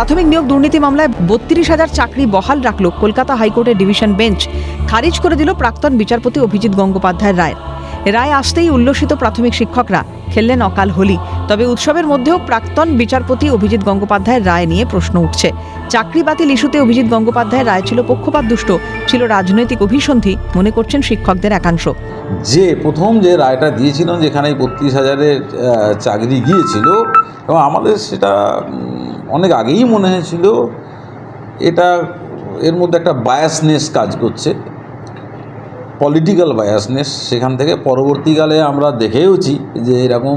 প্রাথমিক নিয়োগ দুর্নীতি মামলায় বত্রিশ হাজার চাকরি বহাল রাখল কলকাতা হাইকোর্টের ডিভিশন বেঞ্চ। খারিজ করে দিল প্রাক্তন বিচারপতি অভিজিৎ গঙ্গোপাধ্যায়ের রায়। রায় আসতেই উল্লসিত প্রাথমিক শিক্ষকরা খেললেন অকাল হোলি। তবে উৎসবের মধ্যেও প্রাক্তন বিচারপতি অভিজিৎ গঙ্গোপাধ্যায়ের রায় নিয়ে প্রশ্ন উঠছে। চাকরি বাতিল ইস্যুতে অভিজিৎ গঙ্গোপাধ্যায়ের রায় ছিল পক্ষপাত দুষ্ট, ছিল রাজনৈতিক অভিসন্ধি, মনে করছেন শিক্ষকদের একাংশ। যে প্রথম যে রায়টা দিয়েছিলেন যেখানে বত্রিশ হাজারের চাকরি গিয়েছিল, এবং আমাদের সেটা অনেক আগেই মনে হয়েছিল এটা এর মধ্যে একটা বায়াসনেস কাজ করছে পলিটিক্যাল বায়াসনেস। সেখান থেকে পরবর্তীকালে আমরা দেখেওছি যে এরকম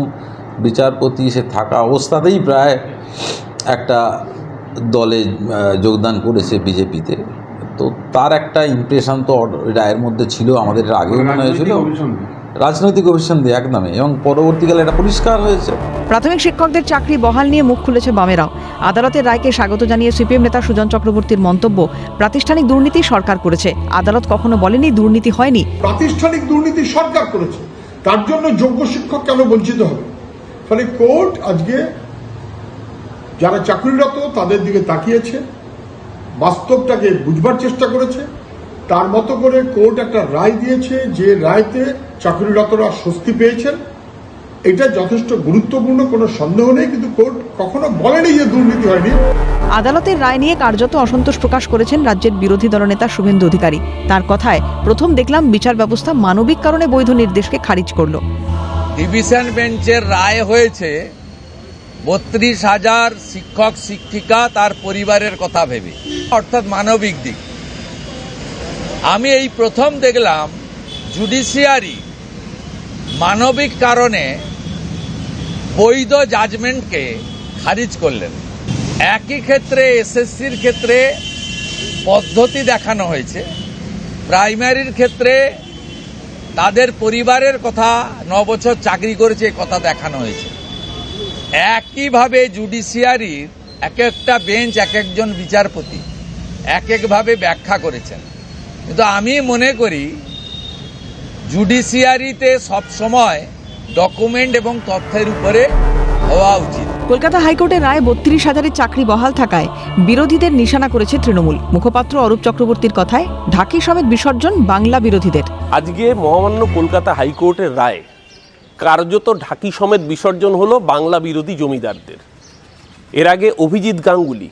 বিচারপতি সে থাকা অবস্থাতেই প্রায় একটা দলে যোগদান করেছে বিজেপিতে। তো তার একটা ইমপ্রেশন তো রায়ের মধ্যে ছিল আমাদের আগেও মনে হয়েছিল। রাজনৈতিক অভিসন্ধি একদমই এবং পরবর্তীকালে এটা পরিষ্কার হয়েছে। প্রাথমিক শিক্ষকদের চাকরি বহাল নিয়ে মুখ খুলেছে বামেরাও। আদালতের রায়কে স্বাগত জানিয়ে সিপিএম নেতা সুজন চক্রবর্তীর মন্তব্য প্রাতিষ্ঠানিক দুর্নীতি সরকার করেছে। আদালত কখনো বলেনি দুর্নীতি হয়নি। প্রাতিষ্ঠানিক দুর্নীতি সরকার করেছে। তার জন্য যোগ্য শিক্ষক কেন বঞ্চিত হবে? ফলে কোর্ট আজকে যারা চাকরিরত তাদের দিকে তাকিয়েছে বাস্তবটাকে বুঝবার চেষ্টা করেছে। তার মতো করে কোর্ট একটা রায় দিয়েছে যে রায়তে চাকরিরতরা স্বস্তি পেয়েছেন। এটা যথেষ্ট গুরুত্বপূর্ণ কোনো সন্দেহ নেই কিন্তু কোর্ট কখনো বলেনি যে দুর্নীতি হয়নি। আদালতের রায় নিয়ে কার্যত অসন্তোষ প্রকাশ করেছেন রাজ্যের বিরোধী দলনেতা শুভেন্দু অধিকারী। তার কথায় প্রথম দেখলাম বিচার ব্যবস্থা মানবিক কারণে বৈধ নির্দেশকে খারিজ করল। ডিভিশন বেঞ্চের রায় হয়েছে বত্রিশ হাজার শিক্ষক শিক্ষিকা তার পরিবারের কথা ভেবে। অর্থাৎ মানবিক দিক। আমি এই প্রথম দেখলাম জুডিশিয়ারি মানবিক কারণে বৈধ জাজমেন্টকে খারিজ করলেন। একই ক্ষেত্রে এসএসসির ক্ষেত্রে পদ্ধতি দেখানো হয়েছে। প্রাইমারির ক্ষেত্রে তাদের পরিবারের কথা ন বছর চাকরি করেছে কথা দেখানো হয়েছে। একইভাবে জুডিশিয়ারির এক একটা বেঞ্চ এক একজন বিচারপতি, এক একভাবে ব্যাখ্যা করেছেন। কিন্তু আমি মনে করি জুডিশিয়ারিতে সবসময় ডকুমেন্ট এবং তথ্যের উপরে হওয়া উচিত। কলকাতা হাইকোর্টের রায় বত্রিশ হাজারের চাকরি বহাল থাকায় বিরোধীদের নিশানা করেছে তৃণমূল। মুখপাত্র অরূপ চক্রবর্তীর কথায় ঢাকি সমেত বিসর্জন বাংলা বিরোধীদের। আজকে মহামান্য কলকাতা হাইকোর্টের রায়। কার্যত ঢাকি সমেত বিসর্জন হলো বাংলা বিরোধী জমিদারদের। এর আগে অভিজিৎ গাঙ্গুলি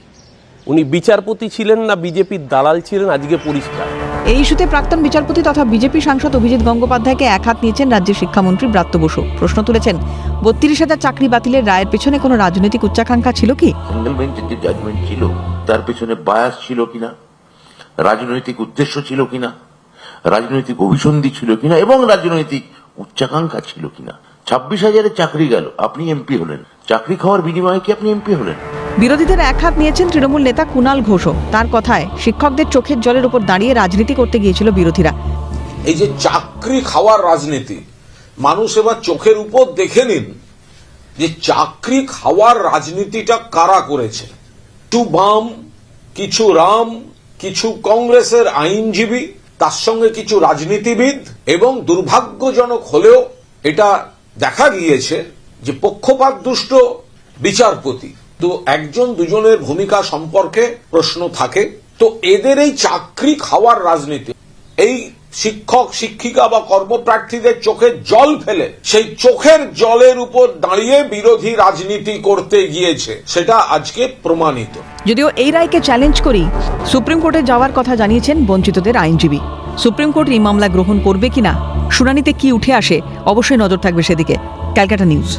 উনি বিচারপতি ছিলেন না বিজেপির দালাল ছিলেন আজকে পরিষ্কার। এই ইস্যুতে প্রাক্তন বিচারপতি তথা বিজেপি সাংসদ অভিজিৎ গঙ্গোপাধ্যায়কে এক হাত নিয়েছেন রাজ্যের শিক্ষামন্ত্রী ব্রাত্য বসু। প্রশ্ন তুলেছেন, বত্রিশ হাজার চাকরি বাতিলের রায়ের পেছনে কোনো রাজনৈতিক উচ্চাকাঙ্ক্ষা ছিল কি? সিঙ্গেল বেঞ্চের যে জাজমেন্ট ছিল, তার পেছনে বায়াস ছিল কিনা? রাজনৈতিক উদ্দেশ্য ছিল কিনা? রাজনৈতিক অভিসন্ধি ছিল কিনা? এবং রাজনৈতিক উচ্চাকাঙ্ক্ষা ছিল কিনা? ছাব্বিশ হাজারের চাকরি গেল, আপনি এমপি হলেন। চাকরি খাওয়ার বিনিময়ে কি আপনি এমপি হলেন? বিরোধীদের এক হাত নিয়েছেন তৃণমূল নেতা কুণাল ঘোষও। তার কথায় শিক্ষকদের চোখের জলের উপর দাঁড়িয়ে রাজনীতি করতে গিয়েছিল বিরোধীরা। এই যে চাকরি খাওয়ার রাজনীতি, মানুষ এবার চোখের উপর দেখে নিন যে চাকরি খাওয়ার রাজনীতিটা কারা করেছে। কিছু বাম, কিছু রাম, কিছু কংগ্রেসের আইনজীবী, তার সঙ্গে কিছু রাজনীতিবিদ, এবং দুর্ভাগ্যজনক হলেও এটা দেখা গিয়েছে যে পক্ষপাত দুষ্ট বিচারপতি তো একজন দুজনের ভূমিকা সম্পর্কে প্রশ্ন থাকে। তো এদের এই চাকরি খাওয়ার রাজনীতি, এই শিক্ষক, শিক্ষিকা বা কর্মপ্রার্থীদের চোখে জল ফেলে, সেই চোখের জলের উপর দাঁড়িয়ে বিরোধী রাজনীতি করতে গিয়েছে, সেটা আজকে প্রমাণিত। যদিও এই রায়কে চ্যালেঞ্জ করি সুপ্রিম কোর্টে যাওয়ার কথা জানিয়েছেন বঞ্চিতদের আইনজীবী। সুপ্রিম কোর্ট এই মামলা গ্রহণ করবে কিনা, শুনানিতে কি উঠে আসে, অবশ্যই নজর থাকবে সেদিকে। ক্যালকাটা নিউজ।